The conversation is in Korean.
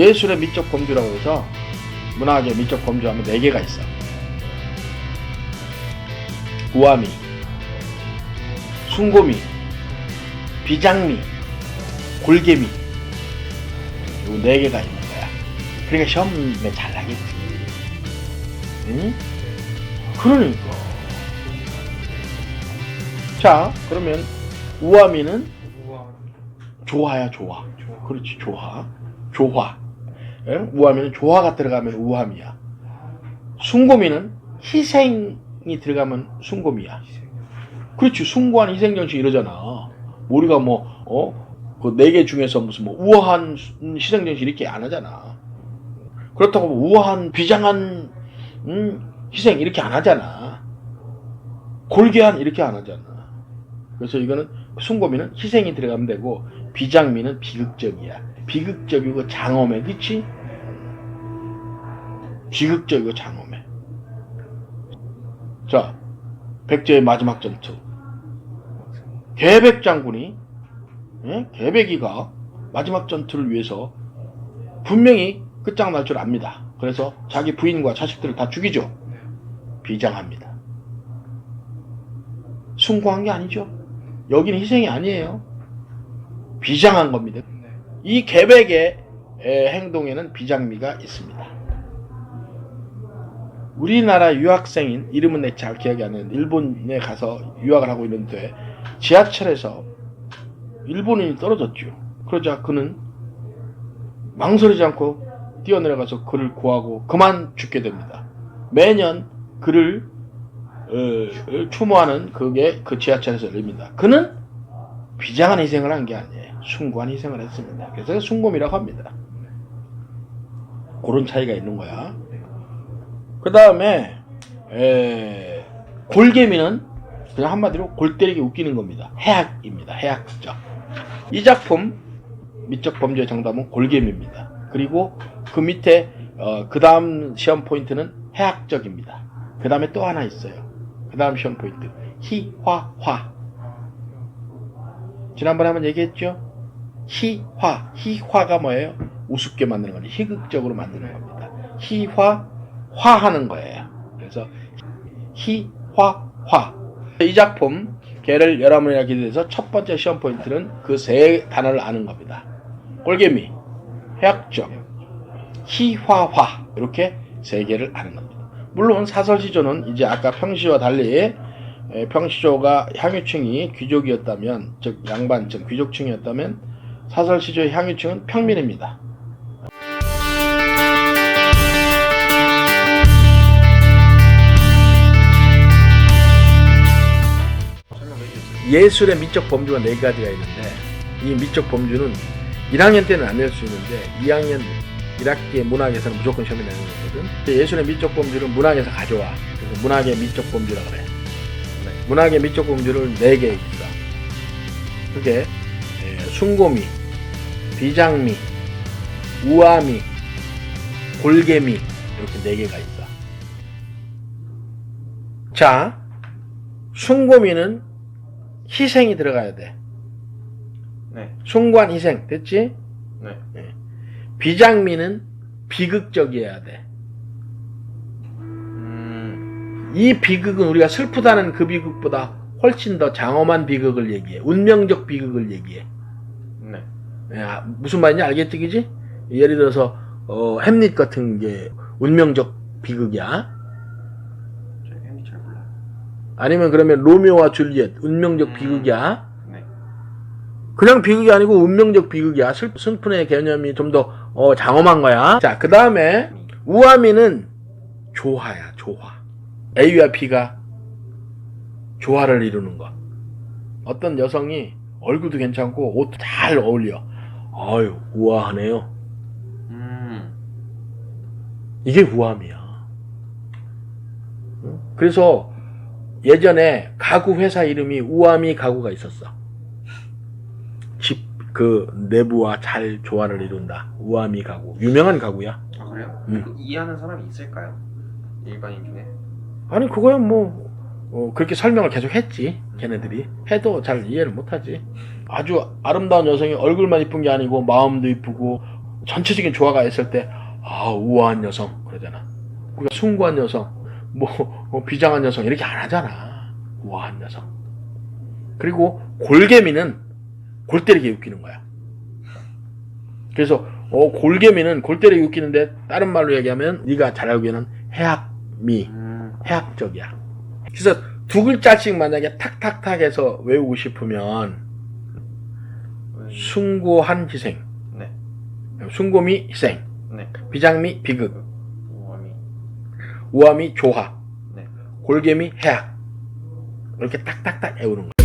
예술의 미적 범주라고 해서 문학의 미적 범주 하면 네 개가 있어. 우아미, 숭고미, 비장미, 골개미. 요네 개가 있는 거야. 그러니까 시험에 잘 나겠지. 응? 그러니까. 자, 그러면 우아미는. 조화야, 조화. 그렇지, 조화. 조화. 예? 우아미는 조화가 들어가면 우함이야. 숭고미는 희생이 들어가면 숭고미야. 그렇지, 숭고한 희생정신 이러잖아. 우리가 뭐, 어? 그 네 개 중에서 무슨 뭐 우아한 희생정신 이렇게 안 하잖아. 그렇다고 뭐 우아한, 비장한, 음, 희생 이렇게 안 하잖아. 골개한 이렇게 안 하잖아. 그래서 이거는 숭고미는 희생이 들어가면 되고, 비장미는 비극적이야. 비극적이고 장엄해, 그치? 비극적이고 장엄해. 자, 백제의 마지막 전투. 개백 장군이, 예? 개백이가 마지막 전투를 위해서 분명히 끝장날 줄 압니다. 그래서 자기 부인과 자식들을 다 죽이죠. 비장합니다. 숭고한 게 아니죠. 여기는 희생이 아니에요. 비장한 겁니다. 네. 이 계백의 에, 행동에는 비장미가 있습니다. 우리나라 유학생인 이름은 내 잘 기억이 안 나는데 일본에 가서 유학을 하고 있는데 지하철에서 일본인이 떨어졌죠. 그러자 그는 망설이지 않고 뛰어내려가서 그를 구하고 그만 죽게 됩니다. 매년 그를 어, 추모하는 그게 그 지하철에서 열립니다. 그는 비장한 희생을 한 게 아니에요. 숭고한 희생을 했습니다. 그래서 숭고미라고 합니다. 그런 차이가 있는 거야. 그 다음에 골개미는 그냥 한마디로 골 때리기 웃기는 겁니다. 해악입니다. 해악적. 이 작품 미적 범죄의 정답은 골개미입니다. 그리고 그 밑에 어, 그 다음 시험 포인트는 해악적입니다. 그 다음에 또 하나 있어요. 그 다음 시험 포인트 희화화. 지난번에 한번 얘기했죠? 희화, 희화가 뭐예요? 우습게 만드는 거니 희극적으로 만드는 겁니다. 희화, 화하는 거예요. 그래서 희화 화. 이 작품 개를 11번이나 기대해서 첫 번째 시험 포인트는 그 세 단어를 아는 겁니다. 꼴개미, 해학적, 희화화 이렇게 세 개를 아는 겁니다. 물론 사설시조는 이제 아까 평시와 달리 에, 평시조가 향유층이 귀족이었다면 즉 양반층 귀족층이었다면 사설시조의 향유층은 평민입니다. 예술의 미적 범주가 네 가지가 있는데 이 미적 범주는 1학년 때는 안 낼 수 있는데 2학년 1학기의 문학에서는 무조건 시험에 내는 거거든. 예술의 미적 범주를 문학에서 가져와. 그래서 문학의 미적 범주라 그래. 네. 문학의 미적 범주를 네개 있어. 그게 에, 숭고미, 비장미, 우아미, 골개미 이렇게 네 개가 있어. 자, 숭고미는 희생이 들어가야 돼. 네. 숭고한 희생 됐지? 네. 비장미는 비극적이어야 돼. 이 비극은 우리가 슬프다는 그 비극보다 훨씬 더 장엄한 비극을 얘기해. 운명적 비극을 얘기해. 네. 야, 무슨 말인지 알겠지, 그지? 예를 들어서 어, 햄릿 같은 게 운명적 비극이야. 저 햄이 잘 몰라요. 아니면 그러면 로미오와 줄리엣 운명적 음. 비극이야. 네. 그냥 비극이 아니고 운명적 비극이야. 슬, 슬픔의 개념이 좀 더 어, 장엄한 거야. 자, 그 다음에 우아미는 조화야, 조화. A와 B가 조화를 이루는 것. 어떤 여성이 얼굴도 괜찮고 옷도 잘 어울려. 아유, 우아하네요. 음. 이게. 응? 그래서 예전에 가구 회사 이름이 우아미 가구가 있었어. 집 그 내부와 잘 조화를 이룬다. 우아미 가구. 유명한 가구야. 아 그래요? 음. 그 이해하는 사람이 있을까요? 일반인 중에? 아니 그거야 뭐 어, 그렇게 설명을 계속 했지. 걔네들이 해도 잘 이해를 못하지. 아주 아름다운 여성이 얼굴만 이쁜 게 아니고 마음도 이쁘고 전체적인 조화가 있을 때, 아, 우아한 여성, 그러잖아. 우리가 숭고한 여성, 뭐, 뭐 비장한 여성, 이렇게 안 하잖아. 우아한 여성. 그리고 골개미는 골 때리게 웃기는 거야. 그래서, 어, 골개미는 골 때리게 웃기는데, 다른 말로 얘기하면, 네가 잘 알고 있는 해학미, 음. 해학적이야. 그래서 두 글자씩 만약에 탁탁탁 해서 외우고 싶으면 음. 숭고한 희생, 네. 숭고미 희생, 네. 비장미 비극, 우함이, 우함이 조화, 네. 골개미 해학 이렇게 딱딱딱 외우는 거예요.